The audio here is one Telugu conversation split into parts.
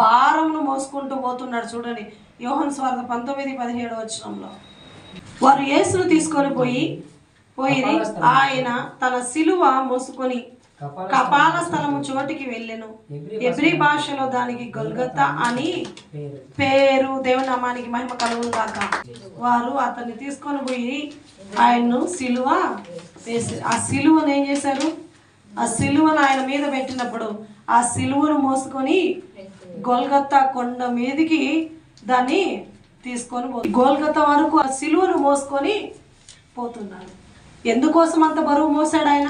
భారంను మోసుకుంటూ పోతున్నాడు చూడండి. యోహన్ స్వార్థ పంతొమ్మిది పదిహేడు వచనంలో. వారు యేసును తీసుకొని పోయి పోయి ఆయన తన సిలువ మోసుకొని కపాల స్థలము చోటికి వెళ్ళెను. ఎబ్రి భాషలో దానికి గొల్గత్తా అని పేరు. పేరు దేవుని నామానికి మహిమ కలుగును గాక. వారు అతన్ని తీసుకొని పోయి ఆయన్ను సిలువ వేసి ఆ సిలువను ఏం చేశారు? ఆ సిలువను ఆయన మీద పెట్టినప్పుడు ఆ సిలువను మోసుకొని గోల్గత్తా కొండ మీదకి దాన్ని తీసుకొని పో గోల్గత్తా వరకు ఆ సిలువను మోసుకొని పోతున్నాడు ఎందుకోసం అంత బరువు మోసాడు ఆయన?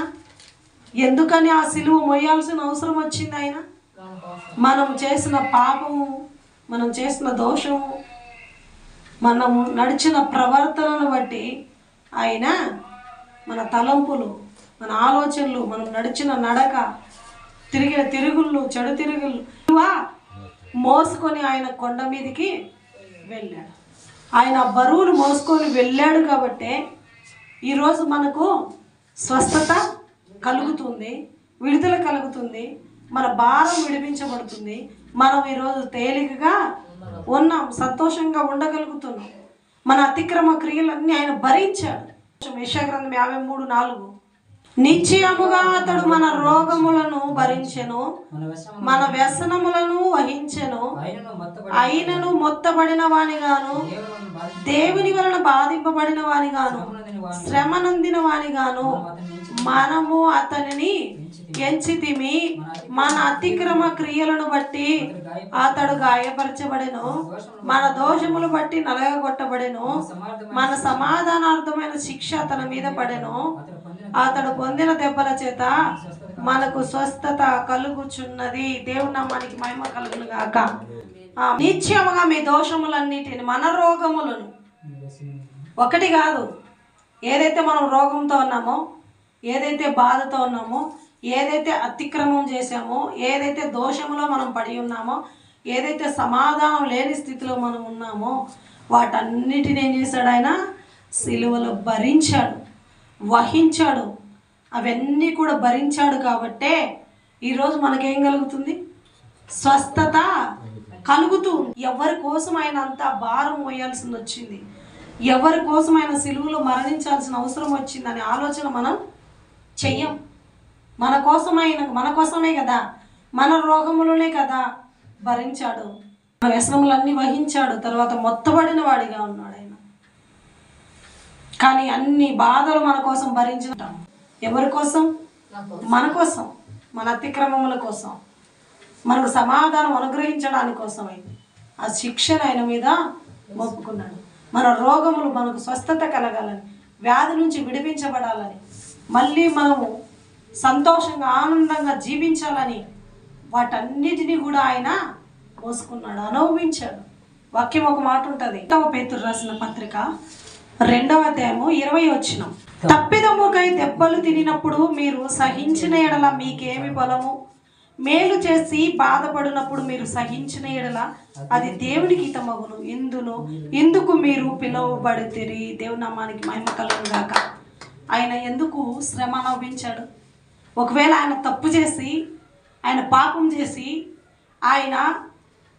ఎందుకని ఆ సిలువ మోయాల్సిన అవసరం వచ్చింది ఆయన? మనం చేసిన పాపము మనం చేసిన దోషము మనము నడిచిన ప్రవర్తనను బట్టి ఆయన మన తలంపులు మన ఆలోచనలు మనం నడిచిన నడక తిరిగిన తిరుగుళ్ళు చెడు తిరుగుళ్ళు. మోసుకొని ఆయన కొండ మీదకి వెళ్ళాడు. ఆయన బరువులు బరువును మోసుకొని వెళ్ళాడు కాబట్టే ఈరోజు మనకు స్వస్థత కలుగుతుంది విడుదల కలుగుతుంది మన భారం విడిపించబడుతుంది. మనం ఈరోజు తేలికగా ఉన్నాం సంతోషంగా ఉండగలుగుతున్నాం. మన అతిక్రమ క్రియలన్నీ ఆయన భరించాడు. యశాగ్రంథం యాభై మూడు నాలుగు. నిశ్చయముగా అతడు మన రోగములను భరించెను మన వ్యసనములను వహించెను. అయినను మొత్తబడిన వానిగాను దేవుని వలన బాధింపబడిన వానిగాను శ్రమనందని వానిగాను మనము అతనిని ఎంచితిమి. మన అతిక్రమ క్రియలను బట్టి అతడు గాయపరచబడెను. మన దోషములు బట్టి నలగగొట్టబడెను. మన సమాధానార్థమైన శిక్ష అతని మీద పడెను. అతడు పొందిన దెబ్బల చేత మనకు స్వస్థత కలుగుచున్నది. దేవుని నామానికి మహిమ కలుగును గాక. నిత్యముగా మీ దోషములన్నిటిని మన రోగములను. ఒకటి కాదు ఏదైతే మనం రోగంతో ఉన్నామో ఏదైతే బాధతో ఉన్నామో ఏదైతే అతిక్రమం చేశామో ఏదైతే దోషములో మనం పడి ఉన్నామో ఏదైతే సమాధానం లేని స్థితిలో మనం ఉన్నామో వాటన్నిటిని ఏం చేశాడు ఆయన? సిలువలో భరించాడు. వహించాడు. అవన్నీ కూడా భరించాడు కాబట్టే ఈరోజు మనకేం కలుగుతుంది? స్వస్థత కలుగుతూ ఎవరి కోసం ఆయన అంత భారం మోయాల్సింది వచ్చింది? ఎవరి కోసం ఆయన సిలువలో మరణించాల్సిన అవసరం వచ్చిందనే ఆలోచన మనం చెయ్యం. మన కోసమైన మన కోసమే కదా. మన రోగములనే కదా భరించాడు. మన వ్యసనములన్నీ వహించాడు. తర్వాత మొత్తబడిన వాడిగా ఉన్నాడు ఆయన. కానీ అన్ని బాధలు మన కోసం భరించుంటాం ఎవరి కోసం? మన కోసం. మన అతిక్రమముల కోసం. మనకు సమాధానం అనుగ్రహించడానికి కోసమై. ఆ శిక్షను ఆయన మీద మొప్పుకున్నాడు మన రోగములు మనకు స్వస్థత కలగాలని వ్యాధి నుంచి విడిపించబడాలని మళ్ళీ మనము సంతోషంగా ఆనందంగా జీవించాలని వాటన్నిటినీ కూడా ఆయన మోసుకున్నాడు అనుభవించాడు. వాక్యం ఒక మాట ఉంటుంది. రెండవ పేతురు రాసిన పత్రిక రెండవ అధ్యాయము ఇరవై వచ్చిన తప్పిదముకై దెబ్బలు తినినప్పుడు మీరు సహించిన ఎడల మీకేమి బలము మేలు చేసి బాధపడినప్పుడు మీరు సహించిన ఎడల అది దేవునికి హితమగును. ఇందులో ఇందుకు మీరు పిలువబడితిరి. దేవుని నామానికి మహిమ కలుగుగాక ఆయన ఎందుకు శ్రమ అనుభవించాడు? ఒకవేళ ఆయన తప్పు చేసి ఆయన పాపం చేసి ఆయన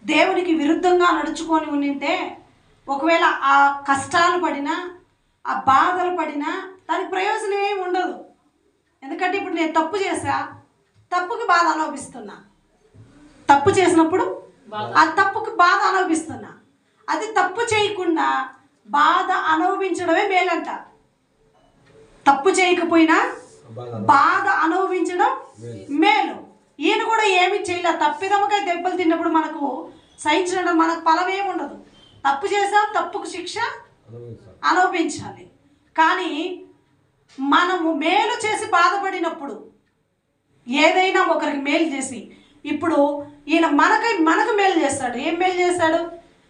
దేవునికి విరుద్ధంగా నడుచుకొని ఉండింటే ఒకవేళ ఆ కష్టాలు పడినా ఆ బాధలు పడినా దానికి ప్రయోజనం ఏమి ఉండదు. ఎందుకంటే ఇప్పుడు నేను తప్పు చేశా తప్పుకి బాధ అనుభవిస్తున్నా తప్పు చేసినప్పుడు ఆ తప్పుకి బాధ అనుభవిస్తున్నా అది తప్పు చేయకుండా బాధ అనుభవించడమే మేలంట. తప్పు చేయకపోయినా బాధ అనుభవించడం మేలు. ఈయన కూడా ఏమి చేయలే. తప్పిదముగా దెబ్బలు తిన్నప్పుడు మనకు సహించడం మనకు ఫలం ఏమి ఉండదు తప్పు చేసాం తప్పుకు శిక్ష అనుభవించాలి. కానీ మనము మేలు చేసి బాధపడినప్పుడు ఏదైనా ఒకరికి మేలు చేసి ఇప్పుడు ఈయన మనకై మనకు మేలు చేస్తాడు. ఏం మేలు చేస్తాడు?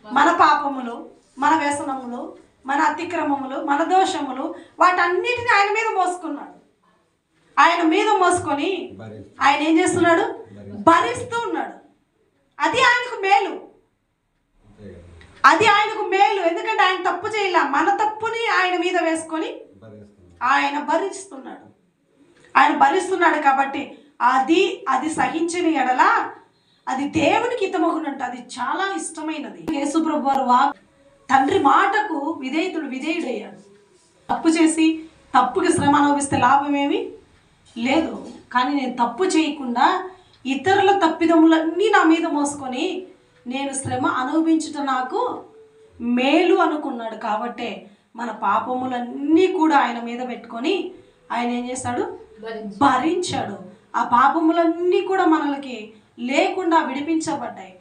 మన పాపములు మన వ్యసనములు మన అతిక్రమములు మన దోషములు వాటన్నిటిని ఆయన మీద మోసుకున్నాడు. ఆయన మీద మోసుకొని ఆయన ఏం చేస్తున్నాడు? భరిస్తూ ఉన్నాడు. అది ఆయనకు మేలు. అది ఆయనకు మేలు. ఎందుకంటే ఆయన తప్పు చేయలే. మన తప్పుని ఆయన మీద వేసుకొని ఆయన భరిస్తున్నాడు. ఆయన భరిస్తున్నాడు కాబట్టి అది అది సహించిన ఎడల అది దేవునికి హితమగునంట అది చాలా ఇష్టమైనది. యేసుప్రభు వారు వా తండ్రి మాటకు విధేయుడు విధేయుడయ్యాడు. తప్పు చేసి తప్పుకి శ్రమ అనుభవిస్తే లాభం ఏమి లేదు. కానీ నేను తప్పు చేయకుండా ఇతరుల తప్పిదములన్నీ నా మీద మోసుకొని నేను శ్రమ అనుభవించుట నాకు మేలు అనుకున్నాడు. కాబట్టే మన పాపములన్నీ కూడా ఆయన మీద పెట్టుకొని ఆయన ఏం చేస్తాడు? భరించాడు. ఆ పాపములన్నీ కూడా మనలకి లేకుండా విడిపించబడ్డాయి.